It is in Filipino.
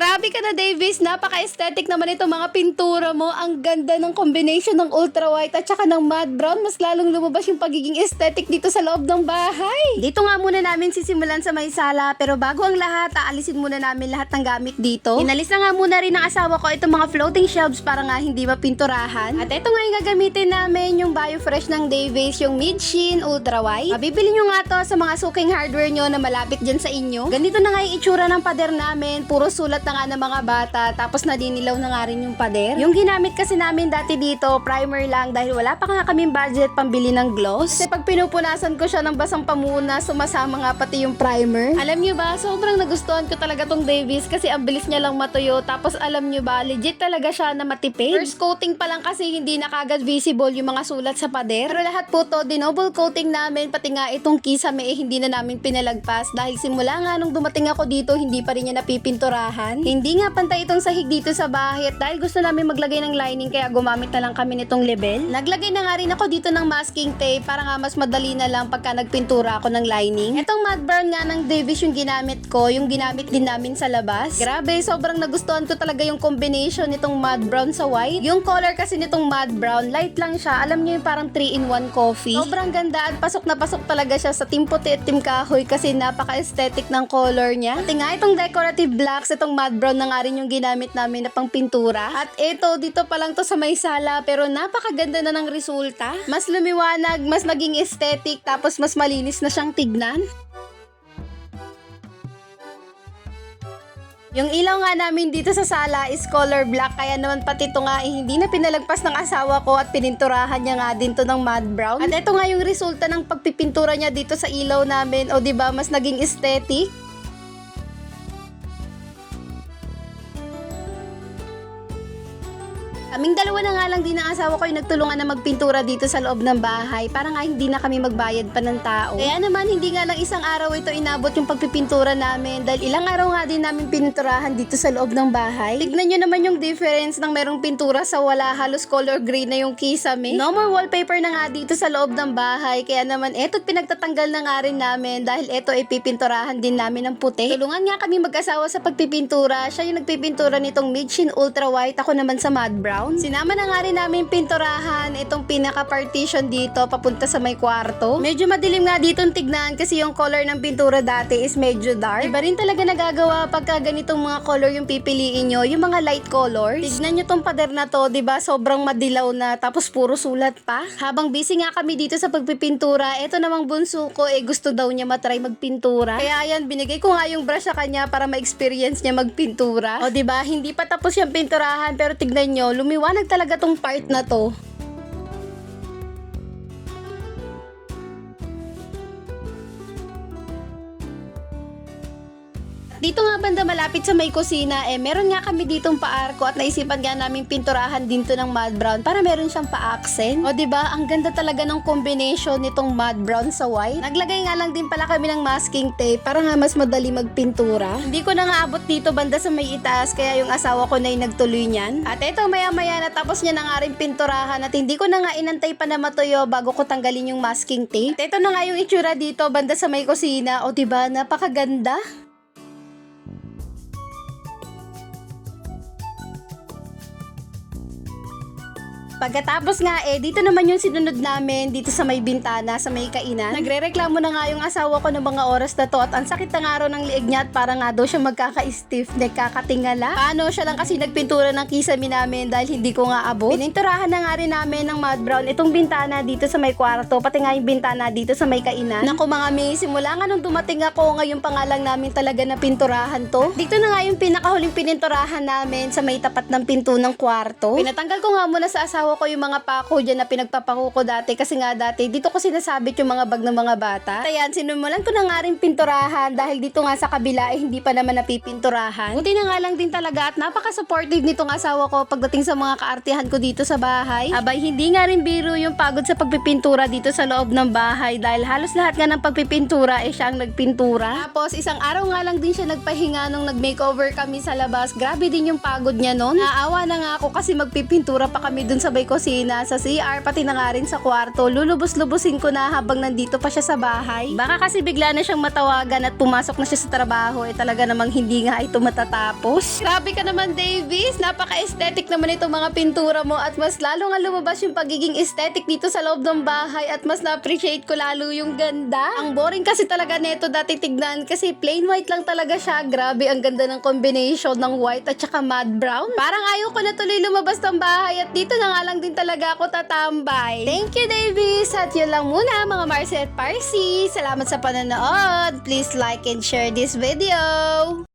grabe ka na Davis. Napaka-aesthetic naman itong mga pintura mo. Ang ganda ng combination ng ultra white at saka ng matte brown. Mas lalong lumabas yung pagiging aesthetic dito sa loob ng bahay. Dito nga muna namin sisimulan sa may sala. Pero bago ang lahat, aalisin muna namin lahat ng gamit dito. Inalis na nga muna rin ng asawa ko itong mga floating shelves para nga hindi mapinturahan. At ito nga yung gagamitin namin, yung Biofresh ng Davis, yung mid-sheen ultra white. Mabibili nyo nga to sa mga suking hardware nyo na malapit dyan sa inyo. Ganito na nga yung itsura ng pader namin. Puro sulat na nga ng mga bata. Tapos nadinilaw na nga rin yung pader. Yung ginamit kasi namin dati dito, primer lang dahil wala pa nga kaming budget pambili ng gloss. Kasi pag pinupunasan ko siya ng basang pamuna, sumasama nga pati yung primer. Alam nyo ba, sobrang nagustuhan ko talaga tong Davis kasi ang bilis niya lang matuyo. Tapos alam nyo ba, legit talaga siya na matipid. First coating pa lang kasi hindi na kagad visible yung mga sulat sa pader. Pero lahat po to, dinoble coating namin, pati nga itong kisame eh, hindi na namin pinalagpas. Dahil simula nga nung dumating ako dito, hindi pa rin niya napipinturahan. Hindi nga pantay itong sahig dito sa bahay at dahil gusto namin maglagay ng lining kaya gumamit na lang kami nitong level. Naglagay na nga rin ako dito ng masking tape para nga mas madali na lang pagka nagpintura ako ng lining. Itong matte brown nga ng Davis yung ginamit ko, yung ginamit din namin sa labas. Grabe, sobrang nagustuhan ko talaga yung combination nitong matte brown sa white. Yung color kasi nitong matte brown, light lang siya. Alam niyo yung parang 3-in-1 coffee. Sobrang ganda at pasok na pasok talaga siya sa Team Puti at Team Kahoy kasi napaka-aesthetic ng color niya. At nga itong decorative blacks, itong matte brown na nga rin yung ginamit namin na pang pintura. At ito, dito pa lang to sa may sala pero napakaganda na ng resulta. Mas lumiwanag, mas naging aesthetic, tapos mas malinis na siyang tignan. Yung ilaw nga namin dito sa sala is color black kaya naman pati ito nga eh, hindi na pinalagpas ng asawa ko at pininturahan niya nga din to ng matte brown. At ito nga yung resulta ng pagpipintura niya dito sa ilaw namin o di ba mas naging aesthetic. Kaming dalawa na nga lang din ng asawa ko yung nagtulungan na magpintura dito sa loob ng bahay para nga hindi na kami magbayad pa ng tao. Kaya naman hindi nga lang isang araw ito inabot yung pagpipintura namin dahil ilang araw nga din namin pininturahan dito sa loob ng bahay. Tignan nyo naman yung difference ng merong pintura sa wala halos color green na yung kisame. No more wallpaper na nga dito sa loob ng bahay kaya naman eto't pinagtatanggal na nga rin namin dahil eto ay pipinturahan din namin ng puti. Tulungan nga kami mag-asawa sa pagpipintura. Siya yung nagpipintura nitong mid-sheen ultra white ako naman sa matte brown. Sinama na nga rin namin pinturahan itong pinaka-partition dito papunta sa may kwarto. Medyo madilim nga dito tignan kasi yung color ng pintura dati is medyo dark. Iba rin talaga nagagawa pagka ganitong mga color yung pipiliin nyo, yung mga light colors. Tignan nyo tong pader na to, ba Sobrang madilaw na tapos puro sulat pa. Habang busy nga kami dito sa pagpipintura, eto namang bunso ko eh gusto daw niya matry magpintura. Kaya ayan, binigay ko nga yung brush sa kanya para ma-experience niya magpintura. O ba hindi pa tapos yung pinturahan pero tignan nyo, lumiwanag talaga tong part na to. Dito nga banda malapit sa may kusina, eh meron nga kami ditong paarko at naisipan nga namin pinturahan din to ng matte brown para meron siyang pa-accent. O ba Ang ganda talaga ng combination nitong matte brown sa white. Naglagay nga lang din pala kami ng masking tape para nga mas madali magpintura. Hindi ko na nga abot dito banda sa may itaas kaya yung asawa ko na yung nagtuloy niyan. At eto maya maya natapos niya na nga rin pinturahan at hindi ko na nga inantay pa na matuyo bago ko tanggalin yung masking tape. At eto na nga yung itsura dito banda sa may kusina. O ba Napakaganda. Pagkatapos nga eh, dito naman yung sinunod namin dito sa may bintana, sa may kainan. Nagrereklamo na nga yung asawa ko ng mga oras na to at ang sakit na nga raw ng liig niya at para nga daw siya magkaka-stiff, nagkakatingala. Paano siya lang kasi nagpintura ng kisame namin dahil hindi ko nga abot. Pininturahan na nga rin namin ng matte brown itong bintana dito sa may kwarto, pati nga yung bintana dito sa may kainan. Naku mga mi, simula nga nung dumating ako, ngayon pa nga lang namin talaga na pinturahan to. Dito na nga yung pinakahuling pininturahan namin sa may tapat ng pinto ng kwarto. Pinatanggal ko nga muna sa asawa ko yung mga pako dyan na pinagpapako ko dati kasi nga dati dito ko sinasabit yung mga bag ng mga bata. At ayan, sinumulan ko na nga rin pinturahan dahil dito nga sa kabila eh hindi pa naman napipinturahan. Buti na nga lang din talaga at napaka-supportive nitong asawa ko pagdating sa mga kaartihan ko dito sa bahay. Abay, hindi nga rin biro yung pagod sa pagpipintura dito sa loob ng bahay dahil halos lahat nga ng pagpipintura eh siya ang nagpintura. Tapos isang araw nga lang din siya nagpahinga nung nag-makeover kami sa labas. Grabe din yung pagod niya noon. Naawa na nga ako kasi magpipintura pa kami dun sa may kusina, sa CR, pati na nga rin sa kwarto. Lulubos-lubusin ko na habang nandito pa siya sa bahay. Baka kasi bigla na siyang matawagan at pumasok na siya sa trabaho. Eh talaga namang hindi nga ito matatapos. Grabe ka naman, Davis. Napaka-aesthetic naman itong mga pintura mo at mas lalo nga lumabas yung pagiging aesthetic dito sa loob ng bahay at mas na-appreciate ko lalo yung ganda. Ang boring kasi talaga neto dati tignan kasi plain white lang talaga siya. Grabe, ang ganda ng combination ng white at saka matte brown. Parang ayaw ko na tuloy lumabas ng bahay at dito na nga lang din talaga ako tatambay. Thank you, Davis! At yun lang muna mga Marcy at Parsi. Salamat sa panonood. Please like and share this video.